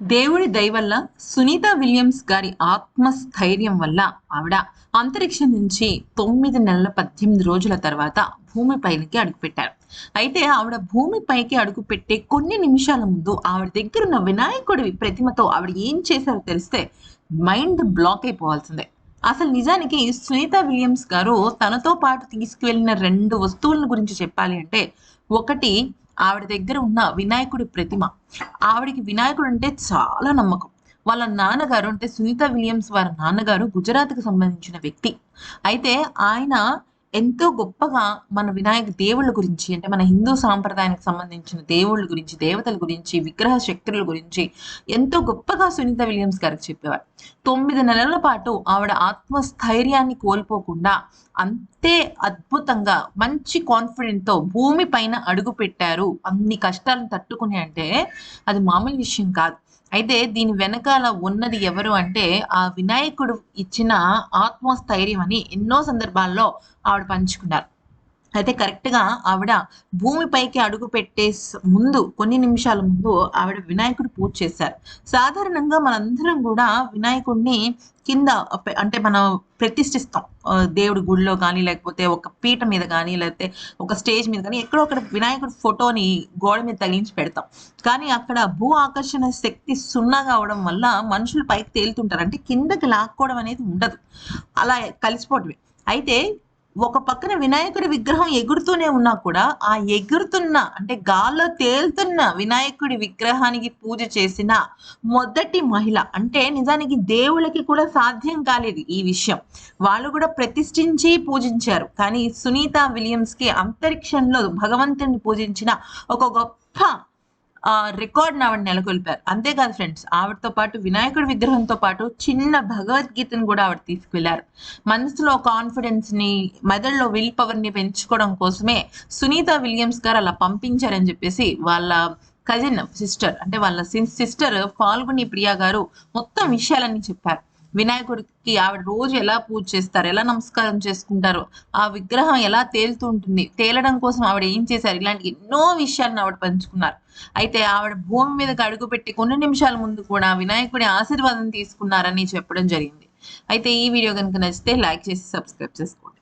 దేవుడి దయవల్ల సునీత విలియమ్స్ గారి ఆత్మస్థైర్యం వల్ల ఆవిడ అంతరిక్షం నుంచి తొమ్మిది నెలల పద్దెనిమిది రోజుల తర్వాత భూమిపైకి అడుగుపెట్టారు. అయితే ఆవిడ భూమిపైకి అడుగుపెట్టే కొన్ని నిమిషాల ముందు ఆవిడ దగ్గర ఉన్న వినాయకుడి ప్రతిమతో ఆవిడ ఏం చేశారో తెలిస్తే మైండ్ బ్లాక్ అయిపోవాల్సిందే. అసలు నిజానికి సునీత విలియమ్స్ గారు తనతో పాటు తీసుకువెళ్ళిన రెండు వస్తువులను గురించి చెప్పాలి అంటే ఒకటి ఆవిడ దగ్గర ఉన్న వినాయకుడి ప్రతిమ. ఆవిడికి వినాయకుడు అంటే చాలా నమ్మకం. వాళ్ళ నాన్నగారు అంటే సునీత విలియమ్స్ వారి నాన్నగారు గుజరాత్కి సంబంధించిన వ్యక్తి. అయితే ఆయన ఎంతో గొప్పగా మన వినాయక దేవుళ్ళ గురించి అంటే మన హిందూ సాంప్రదాయానికి సంబంధించిన దేవుళ్ళ గురించి దేవతల గురించి విగ్రహ శక్తుల గురించి ఎంతో గొప్పగా సునీత విలియమ్స్ గారికి చెప్పేవారు. తొమ్మిది నెలల పాటు ఆవిడ ఆత్మస్థైర్యాన్ని కోల్పోకుండా అంతే అద్భుతంగా మంచి కాన్ఫిడెంట్తో భూమి పైన అడుగు పెట్టారు అన్ని కష్టాలను తట్టుకుని అంటే అది మామూలు విషయం కాదు. అయితే దీని వెనకాల ఉన్నది ఎవరు అంటే ఆ వినాయకుడు ఇచ్చిన ఆత్మస్థైర్యం అని ఎన్నో సందర్భాల్లో ఆవిడ పంచుకున్నారు. అయితే కరెక్ట్గా ఆవిడ భూమిపైకి అడుగు పెట్టే ముందు కొన్ని నిమిషాల ముందు ఆవిడ వినాయకుడు పూజ చేశారు. సాధారణంగా మనందరం కూడా వినాయకుడిని కింద అంటే మనం ప్రతిష్ఠిస్తాం. దేవుడి గుడిలో కానీ లేకపోతే ఒక పీట మీద కానీ లేకపోతే ఒక స్టేజ్ మీద కానీ ఎక్కడో అక్కడ వినాయకుడి ఫోటోని గోడ మీద తగిలించి పెడతాం. కానీ అక్కడ భూ ఆకర్షణ శక్తి సున్నాగా అవడం వల్ల మనుషులు పైకి తేలుతుంటారు. అంటే కిందకి లాక్కోవడం అనేది ఉండదు. అలా కలిసిపోవటమే అయితే ఒక పక్కన వినాయకుడి విగ్రహం ఎగురుతూనే ఉన్నా కూడా ఆ ఎగురుతున్న అంటే గాల్లో తేలుతున్న వినాయకుడి విగ్రహానికి పూజ చేసిన మొదటి మహిళ అంటే నిజానికి దేవుళ్ళకి కూడా సాధ్యం కాలేదు ఈ విషయం. వాళ్ళు కూడా ప్రతిష్ఠించి పూజించారు. కానీ సునీత విలియమ్స్కి అంతరిక్షంలో భగవంతుని పూజించిన ఒక గొప్ప రికార్డ్ ఆవిడ నెలకొల్పారు. అంతేకాదు ఫ్రెండ్స్ ఆవిడతో పాటు వినాయకుడి విగ్రహంతో పాటు చిన్న భగవద్గీతను కూడా ఆవిడ తీసుకువెళ్ళారు మనసులో కాన్ఫిడెన్స్ని మెదడులో విల్ పవర్ని పెంచుకోవడం కోసమే సునీత విలియమ్స్ గారు అలా పంపించారని చెప్పేసి వాళ్ళ కజిన్ సిస్టర్ అంటే వాళ్ళ సిస్టర్ ఫాల్గుని ప్రియా గారు మొత్తం విషయాలన్నీ చెప్పారు. వినాయకుడికి ఆవిడ రోజు ఎలా పూజ చేస్తారు ఎలా నమస్కారం చేసుకుంటారు ఆ విగ్రహం ఎలా తేలుతూ ఉంటుంది తేలడం కోసం ఆవిడ ఏం చేశారు ఇలాంటి ఎన్నో విషయాలను ఆవిడ పంచుకున్నారు. అయితే ఆవిడ భూమి మీదకి అడుగుపెట్టి కొన్ని నిమిషాల ముందు కూడా వినాయకుడి ఆశీర్వాదం తీసుకున్నారని చెప్పడం జరిగింది. అయితే ఈ వీడియో కనుక నచ్చితే లైక్ చేసి సబ్స్క్రైబ్ చేసుకోండి.